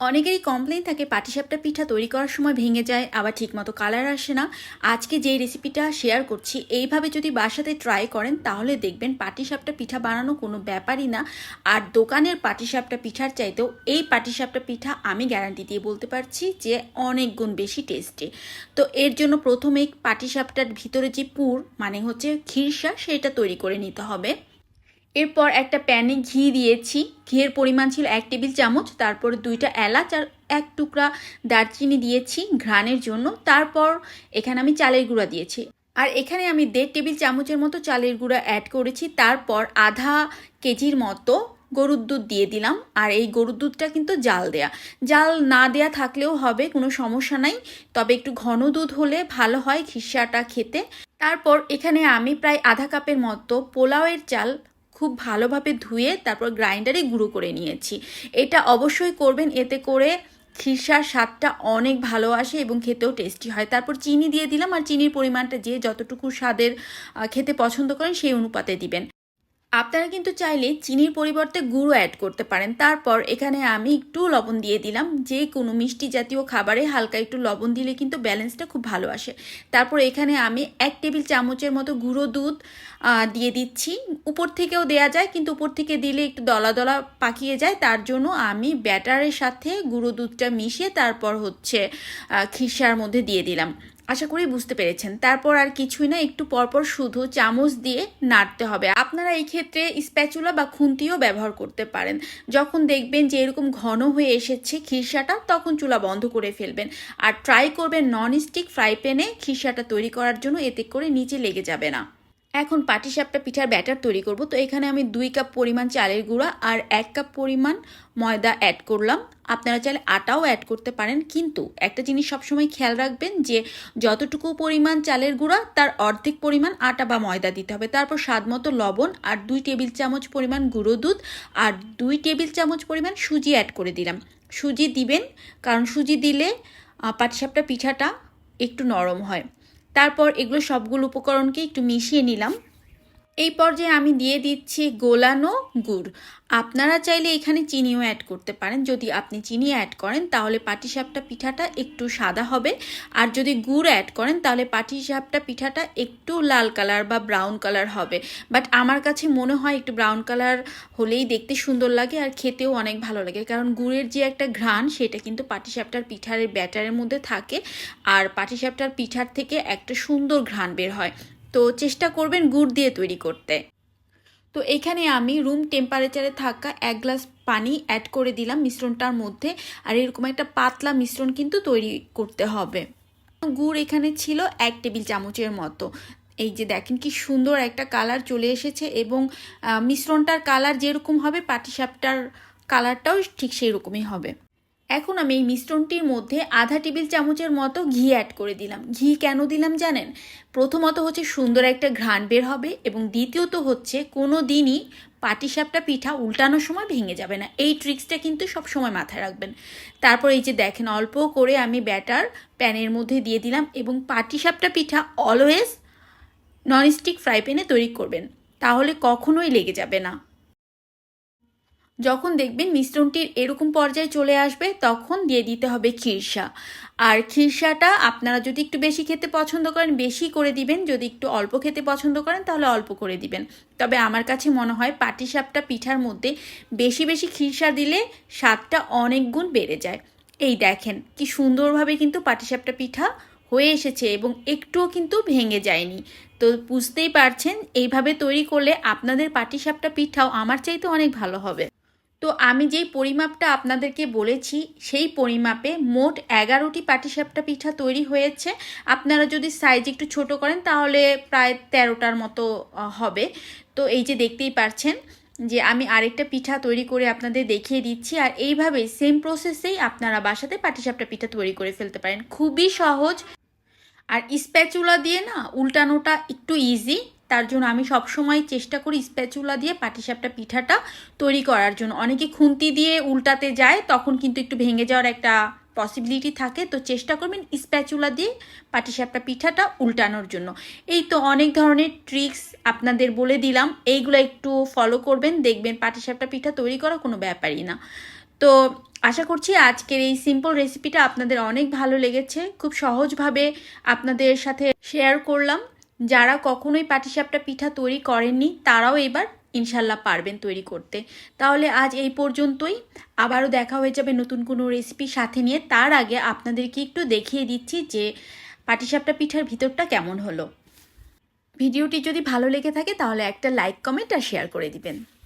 অনেকেরই কমপ্লেন থাকে, পাটিসাপটা পিঠা তৈরি করার সময় ভেঙে যায়, আবার ঠিকমতো কালার আসে না। আজকে যে রেসিপিটা শেয়ার করছি, এইভাবে যদি বাসাতে ট্রাই করেন, তাহলে দেখবেন পাটিসাপটা পিঠা বানানো কোনো ব্যাপারই না। আর দোকানের পাটিসাপটা পিঠার চাইতেও এই পাটিসাপটা পিঠা আমি গ্যারান্টি দিয়ে বলতে পারছি যে অনেক গুণ বেশি টেস্টি তো এর জন্য প্রথমে পাটিসাপটার ভিতরে যে পুর মানে হচ্ছে খিরসা সেটা তৈরি করে নিতে হবে। এরপর একটা প্যানে ঘি দিয়েছি। ঘিয়ের পরিমাণ ছিল এক টেবিল চামচ, তারপর দুইটা এলাচ আর এক টুকরা দারচিনি দিয়েছি ঘ্রাণের জন্য। তারপর এখানে আমি চালের গুঁড়া দিয়েছি। আর এখানে আমি দেড় টেবিল চামচের মতো চালের গুঁড়া অ্যাড করেছি। তারপর আধা কেজির মতো গরুর দুধ দিয়ে দিলাম। আর এই গরুর দুধটা কিন্তু জাল দেয়া। জাল না দেয়া থাকলেও হবে, কোনো সমস্যা নাই। তবে একটু ঘন দুধ হলে ভালো হয় খিসাটা খেতে। তারপর এখানে আমি প্রায় আধা কাপের মতো পোলাওয়ের চাল খুব ভালোভাবে ধুয়ে তারপর গ্রাইন্ডারে গুঁড়ো করে নিয়েছি। এটা অবশ্যই করবেন, এতে করে খিরসার স্বাদটা অনেক ভালো আসে এবং খেতেও টেস্টি হয়। তারপর চিনি দিয়ে দিলাম আর চিনির পরিমাণটা যে যতটুকু স্বাদের খেতে পছন্দ করেন সেই অনুপাতে দিবেন। আপনারা কিন্তু চাইলে চিনির পরিবর্তে গুঁড়ো অ্যাড করতে পারেন। তারপর এখানে আমি একটু লবণ দিয়ে দিলাম। যে কোনো মিষ্টি জাতীয় খাবারে হালকা একটু লবণ দিলে কিন্তু ব্যালেন্সটা খুব ভালো আসে। তারপর এখানে আমি এক টেবিল চামচের মতো গুঁড়ো দুধ দিয়ে দিচ্ছি। উপর থেকেও দেয়া যায়, কিন্তু উপর থেকে দিলে একটু দলা দলা পাকিয়ে যায়। তার জন্য আমি ব্যাটারের সাথে গুঁড়ো দুধটা মিশিয়ে তারপর হচ্ছে খিসার মধ্যে দিয়ে দিলাম। আশা করি বুঝতে পেরেছেন। তারপর আর কিছুই না, একটু পরপর শুধু চামচ দিয়ে নাড়তে হবে। আপনারা এই ক্ষেত্রে স্প্যাচুলা বা খুন্তিও ব্যবহার করতে পারেন। যখন দেখবেন যে এরকম ঘন হয়ে এসেছে খিরসাটা তখন চুলা বন্ধ করে ফেলবেন। আর ট্রাই করবেন নন স্টিক ফ্রাই প্যানে খিরসাটা তৈরি করার জন্য, এতে করে নিচে লেগে যাবে না। এখন পাটিসাপটা পিঠার ব্যাটার তৈরি করব। তো এখানে আমি দুই কাপ পরিমাণ চালের গুঁড়া আর এক কাপ পরিমাণ ময়দা অ্যাড করলাম। আপনারা চাইলে আটাও অ্যাড করতে পারেন, কিন্তু একটা জিনিস সবসময় খেয়াল রাখবেন যে যতটুকু পরিমাণ চালের গুঁড়া, তার অর্ধেক পরিমাণ আটা বা ময়দা দিতে হবে। তারপর স্বাদ মতো লবণ আর দুই টেবিল চামচ পরিমাণ গুঁড়ো দুধ আর দুই টেবিল চামচ পরিমাণ সুজি অ্যাড করে দিলাম। সুজি দিবেন, কারণ সুজি দিলে পাটিসাপটা পিঠাটা একটু নরম হয়। তারপর এগুলো সবগুলো উপকরণকে একটু মিশিয়ে নিলাম। এই পর্যায়ে আমি দিয়ে দিচ্ছি গোলানো গুড়। আপনারা চাইলে এখানে চিনিও অ্যাড করতে পারেন। যদি আপনি চিনি অ্যাড করেন, তাহলে পাটিসাপটা পিঠাটা একটু সাদা হবে। আর যদি গুড় অ্যাড করেন, তাহলে পাটিসাপটা পিঠাটা একটু লাল কালার বা ব্রাউন কালার হবে। বাট আমার কাছে মনে হয় একটু ব্রাউন কালার হলেই দেখতে সুন্দর লাগে আর খেতেও অনেক ভালো লাগে। কারণ গুড়ের যে একটা ঘ্রাণ, সেটা কিন্তু পাটিসাপটার পিঠারের ব্যাটারের মধ্যে থাকে। আর পাটিসাপটার পিঠার থেকে একটা সুন্দর ঘ্রাণ বের হয়। তো চেষ্টা করবেন গুড় দিয়ে তৈরি করতে। তো এখানে আমি রুম টেম্পারেচারে থাকা এক গ্লাস পানি অ্যাড করে দিলাম মিশ্রণটার মধ্যে। আর এরকম একটা পাতলা মিশ্রণ কিন্তু তৈরি করতে হবে। গুড় এখানে ছিল এক টেবিল চামচের মতো। এই যে দেখেন কি সুন্দর একটা কালার চলে এসেছে এবং মিশ্রণটার কালার যেরকম হবে, পাটিসাপটার কালারটাও ঠিক সেই রকমই হবে। এখন আমি এই মিশ্রণটির মধ্যে আধা টেবিল চামচের মতো ঘি অ্যাড করে দিলাম। ঘি কেন দিলাম জানেন? প্রথমত হচ্ছে সুন্দর একটা ঘ্রাণ বের হবে এবং দ্বিতীয়ত হচ্ছে কোনো দিনই পাটিসাপটা পিঠা উল্টানোর সময় ভেঙে যাবে না। এই ট্রিক্সটা কিন্তু সব সময় মাথায় রাখবেন। তারপর এই যে দেখেন, অল্প করে আমি ব্যাটার প্যানের মধ্যে দিয়ে দিলাম এবং পাটিসাপটা পিঠা অলওয়েজ ননস্টিক ফ্রাই প্যানে তৈরি করবেন। তাহলে কখনোই লেগে যাবে না। যখন দেখবেন মিশ্রণটির এরকম পর্যায়ে চলে আসবে, তখন দিয়ে দিতে হবে খিরসা। আর খিরসাটা আপনারা যদি একটু বেশি খেতে পছন্দ করেন, বেশি করে দিবেন। যদি একটু অল্প খেতে পছন্দ করেন, তাহলে অল্প করে দিবেন। তবে আমার কাছে মনে হয় পাটিসাপটা পিঠার মধ্যে বেশি বেশি খিরসা দিলে স্বাদটা অনেক গুণ বেড়ে যায়। এই দেখেন কি সুন্দরভাবে কিন্তু পাটিসাপটা পিঠা হয়ে এসেছে এবং একটুও কিন্তু ভেঙে যায়নি। তো বুঝতেই পারছেন, এইভাবে তৈরি করলে আপনাদের পাটিসাপটা পিঠাও আমার চাইতে অনেক ভালো হবে। তো আমি যেই পরিমাপটা আপনাদেরকে বলেছি, সেই পরিমাপে মোট এগারোটি পাটিসাপটা পিঠা তৈরি হয়েছে। আপনারা যদি সাইজ একটু ছোট করেন, তাহলে প্রায় তেরোটার মতো হবে। তো এই যে দেখতেই পারছেন যে আমি আরেকটা পিঠা তৈরি করে আপনাদের দেখিয়ে দিচ্ছি, আর এইভাবেই সেম প্রসেসেই আপনারা বাসাতে পাটিসাপটা পিঠা তৈরি করে ফেলতে পারেন। খুবই সহজ। আর স্প্যাচুলা দিয়ে না উল্টানোটা একটু ইজি তার জন্য আমি সবসময় চেষ্টা করি স্প্যাচুলা দিয়ে পাটিসাপটা পিঠাটা তৈরি করার জন্য। অনেকে খুন্তি দিয়ে উল্টাতে যায়, তখন কিন্তু একটু ভেঙে যাওয়ার একটা পসিবিলিটি থাকে। তো চেষ্টা করবেন স্প্যাচুলা দিয়ে পাটিসাপটা পিঠাটা উল্টানোর জন্য। এই তো অনেক ধরনের ট্রিক্স আপনাদের বলে দিলাম। এইগুলো একটু ফলো করবেন, দেখবেন পাটিসাপটা পিঠা তৈরি করা কোনো ব্যাপারই না। তো আশা করছি আজকের এই সিম্পল রেসিপিটা আপনাদের অনেক ভালো লেগেছে। খুব সহজভাবে আপনাদের সাথে শেয়ার করলাম। যারা কখনোই পাটিসাপটা পিঠা তৈরি করেননি, তারাও এবার ইনশাল্লাহ পারবেন তৈরি করতে। তাহলে আজ এই পর্যন্তই। আবারও দেখা হয়ে যাবে নতুন কোনো রেসিপি সাথে নিয়ে। তার আগে আপনাদেরকে একটু দেখিয়ে দিচ্ছি যে পাটিসাপটা পিঠার ভিতরটা কেমন হলো। ভিডিওটি যদি ভালো লেগে থাকে, তাহলে একটা লাইক কমেন্ট আর শেয়ার করে দিবেন।